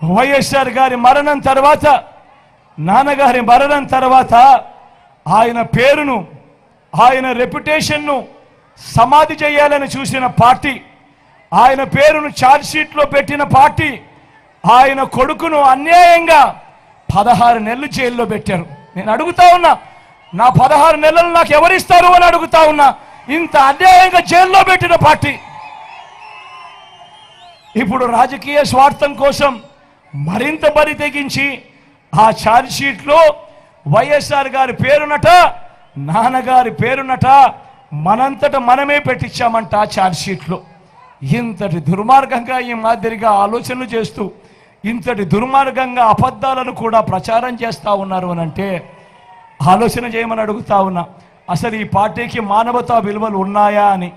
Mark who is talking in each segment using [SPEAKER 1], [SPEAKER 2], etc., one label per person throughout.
[SPEAKER 1] వైఎస్ఆర్ గారి మరణం తర్వాత నాన్నగారి మరణం తర్వాత ఆయన పేరును ఆయన రెప్యుటేషన్ను సమాధి చేయాలని చూసిన పార్టీ ఆయన పేరును ఛార్జ్షీట్లో పెట్టిన పార్టీ ఆయన కొడుకును అన్యాయంగా పదహారు నెలలు జైల్లో పెట్టారు. నేను అడుగుతా ఉన్నా నా పదహారు నెలలు నాకు ఎవరిస్తారు అని అడుగుతా ఉన్నా ఇంత అన్యాయంగా జైల్లో పెట్టిన పార్టీ. ఇప్పుడు రాజకీయ స్వార్థం కోసం మరింత బరి తెగించి ఆ ఛార్జ్షీట్లో వైఎస్ఆర్ గారి పేరునట నాన్నగారి పేరునట మనంతట మనమే పెట్టించామంట ఆ ఛార్జ్షీట్లో ఇంతటి దుర్మార్గంగా ఈ మాదిరిగా ఆలోచనలు చేస్తూ ఇంతటి దుర్మార్గంగా అబద్ధాలను కూడా ప్రచారం చేస్తూ ఉన్నారు అని అంటే ఆలోచన చేయమని అడుగుతా ఉన్నా అసలు ఈ పార్టీకి మానవతా విలువలు ఉన్నాయా అని.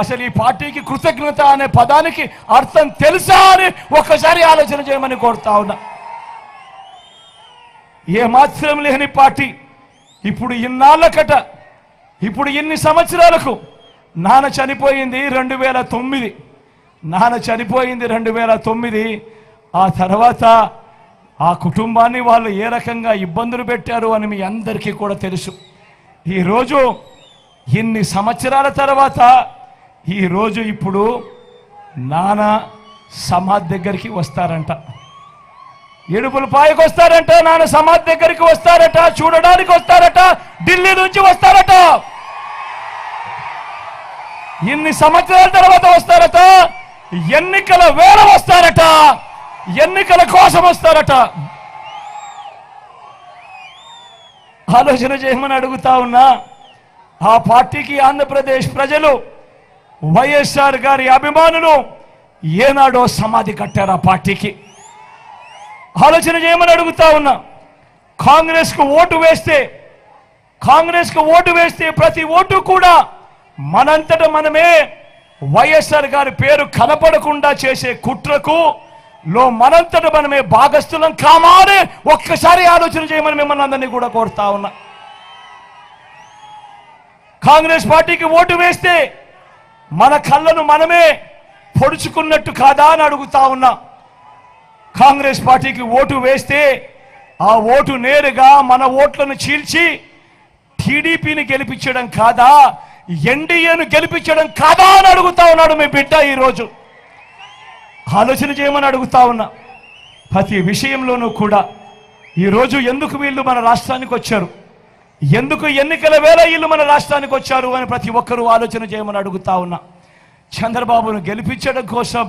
[SPEAKER 1] అసలు ఈ పార్టీకి కృతజ్ఞత అనే పదానికి అర్థం తెలుసా అని ఒక్కసారి ఆలోచన చేయమని కోరుతా ఉన్నా. ఏమాత్రం లేని పార్టీ ఇప్పుడు ఇన్నాళ్ళకట ఇప్పుడు ఇన్ని సంవత్సరాలకు నాన్న చనిపోయింది రెండు వేల తొమ్మిది. నాన్న చనిపోయింది రెండు వేల తొమ్మిది. ఆ తర్వాత ఆ కుటుంబాన్ని వాళ్ళు ఏ రకంగా ఇబ్బందులు పెట్టారు అని మీ అందరికీ కూడా తెలుసు. ఈరోజు ఇన్ని సంవత్సరాల తర్వాత ఈరోజు ఇప్పుడు నాన్న సమాధి దగ్గరికి వస్తారంట. ఏడుపుల పాయకు వస్తారంట నాన్న సమాధి దగ్గరికి వస్తారట చూడడానికి వస్తారట ఢిల్లీ నుంచి వస్తారట. ఇన్ని సంవత్సరాల తర్వాత వస్తారట ఎన్నికల వేళ వస్తారట ఎన్నికల కోసం వస్తారట. ఆలోచన చేయమని అడుగుతా ఉన్నా ఆ పార్టీకి ఆంధ్రప్రదేశ్ ప్రజలు వైఎస్ఆర్ గారి అభిమానులు ఏనాడో సమాధి కట్టారు ఆ పార్టీకి. ఆలోచన చేయమని అడుగుతా ఉన్నా. కాంగ్రెస్కు ఓటు వేస్తే కాంగ్రెస్కు ఓటు వేస్తే ప్రతి ఓటు కూడా మనంతట మనమే వైఎస్ఆర్ గారి పేరు కనపడకుండా చేసే కుట్రకు లో మనంతట మనమే భాగస్థులం కామానే ఒక్కసారి ఆలోచన చేయమని మిమ్మల్ని అందరినీ కూడా కోరుతా ఉన్నా. కాంగ్రెస్ పార్టీకి ఓటు వేస్తే మన కళ్ళను మనమే పొడుచుకున్నట్టు కాదా అని అడుగుతా ఉన్నా. కాంగ్రెస్ పార్టీకి ఓటు వేస్తే ఆ ఓటు నేరుగా మన ఓట్లను చీల్చి టీడీపీని గెలిపించడం కాదా ఎన్డీఏను గెలిపించడం కాదా అని అడుగుతా ఉన్నాడు మీ బిడ్డ ఈరోజు. ఆలోచన చేయమని అడుగుతా ఉన్నా. ప్రతి విషయంలోనూ కూడా ఈరోజు ఎందుకు వీళ్ళు మన రాష్ట్రానికి వచ్చారు? ఎందుకు ఎన్నికల వేళ ఇల్లు మన రాష్ట్రానికి వచ్చారు అని ప్రతి ఒక్కరూ ఆలోచన చేయమని అడుగుతా ఉన్నా. చంద్రబాబును గెలిపించడం కోసం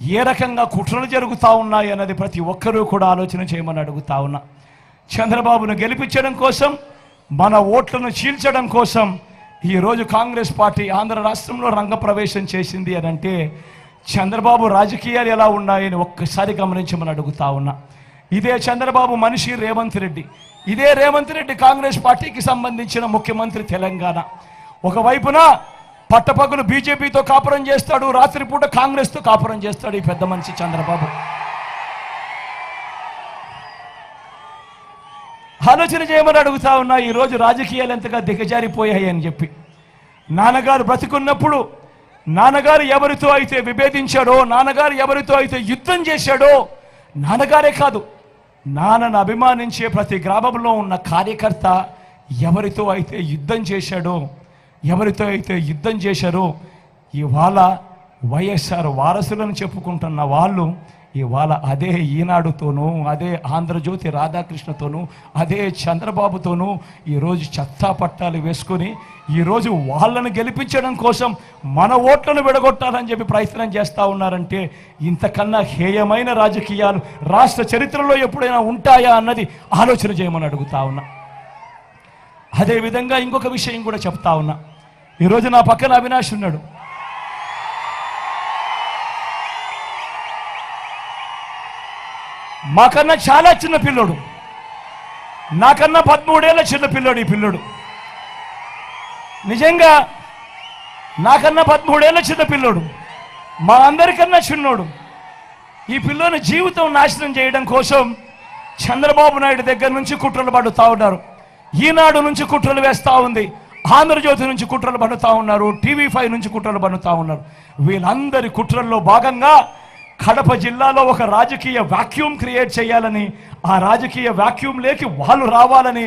[SPEAKER 1] ఏ రకంగా కుట్రలు జరుగుతూ ఉన్నాయి అన్నది ప్రతి ఒక్కరూ కూడా ఆలోచన చేయమని అడుగుతా ఉన్నా. చంద్రబాబును గెలిపించడం కోసం మన ఓట్లను చీల్చడం కోసం ఈరోజు కాంగ్రెస్ పార్టీ ఆంధ్ర రాష్ట్రంలో రంగప్రవేశం చేసింది అని అంటే చంద్రబాబు రాజకీయాలు ఎలా ఉన్నాయని ఒక్కసారి గమనించమని అడుగుతా ఉన్నా. ఇదే చంద్రబాబు మనిషి రేవంత్ రెడ్డి. ఇదే రేవంత్ రెడ్డి కాంగ్రెస్ పార్టీకి సంబంధించిన ముఖ్యమంత్రి తెలంగాణ. ఒకవైపున పట్టపగులు బీజేపీతో కాపురం చేస్తాడు రాత్రిపూట కాంగ్రెస్తో కాపురం చేస్తాడు ఈ పెద్ద మనిషి చంద్రబాబు. ఆలోచన చేయమని అడుగుతా ఉన్నా ఈరోజు రాజకీయాలు ఎంతగా దిగజారిపోయాయి అని చెప్పి. నాన్నగారు బ్రతికున్నప్పుడు నాన్నగారు ఎవరితో అయితే విభేదించాడో నాన్నగారు ఎవరితో అయితే యుద్ధం చేశాడో నాన్నగారే కాదు నాన్నను అభిమానించే ప్రతి గ్రామంలో ఉన్న కార్యకర్త ఎవరితో అయితే యుద్ధం చేశాడో ఎవరితో అయితే యుద్ధం చేశారో ఇవాళ వైఎస్ఆర్ వారసులను చెప్పుకుంటున్న వాళ్ళు ఇవాళ అదే ఈనాడుతోనూ అదే ఆంధ్రజ్యోతి రాధాకృష్ణతోనూ అదే చంద్రబాబుతోనూ ఈరోజు చెత్తా పట్టాలు వేసుకొని ఈరోజు వాళ్ళను గెలిపించడం కోసం మన ఓట్లను విడగొట్టాలని చెప్పి ప్రయత్నం చేస్తూ ఉన్నారంటే ఇంతకన్నా హేయమైన రాజకీయాలు రాష్ట్ర చరిత్రలో ఎప్పుడైనా ఉంటాయా అన్నది ఆలోచన చేయమని అడుగుతా ఉన్నా. అదేవిధంగా ఇంకొక విషయం కూడా చెప్తా ఉన్నా. ఈరోజు నా పక్కన అవినాష్ ఉన్నాడు. మాకన్నా చాలా చిన్న పిల్లోడు. నాకన్నా పదమూడేళ్ళ చిన్న పిల్లోడు ఈ పిల్లోడు. నిజంగా నాకన్నా పదమూడేళ్ళ చిన్న పిల్లోడు. మా అందరికన్నా చిన్నోడు. ఈ పిల్లోని జీవితం నాశనం చేయడం కోసం చంద్రబాబు నాయుడు దగ్గర నుంచి కుట్రలు పడుతూ ఉన్నారు. ఈనాడు నుంచి కుట్రలు వేస్తూ ఉంది. ఆంధ్రజ్యోతి నుంచి కుట్రలు పడుతూ ఉన్నారు. టీవీ ఫైవ్ నుంచి కుట్రలు పడుతూ ఉన్నారు. వీళ్ళందరి కుట్రల్లో భాగంగా కడప జిల్లాలో ఒక రాజకీయ వాక్యూమ్ క్రియేట్ చేయాలని ఆ రాజకీయ వాక్యూమ్ లేకి వాళ్ళు రావాలని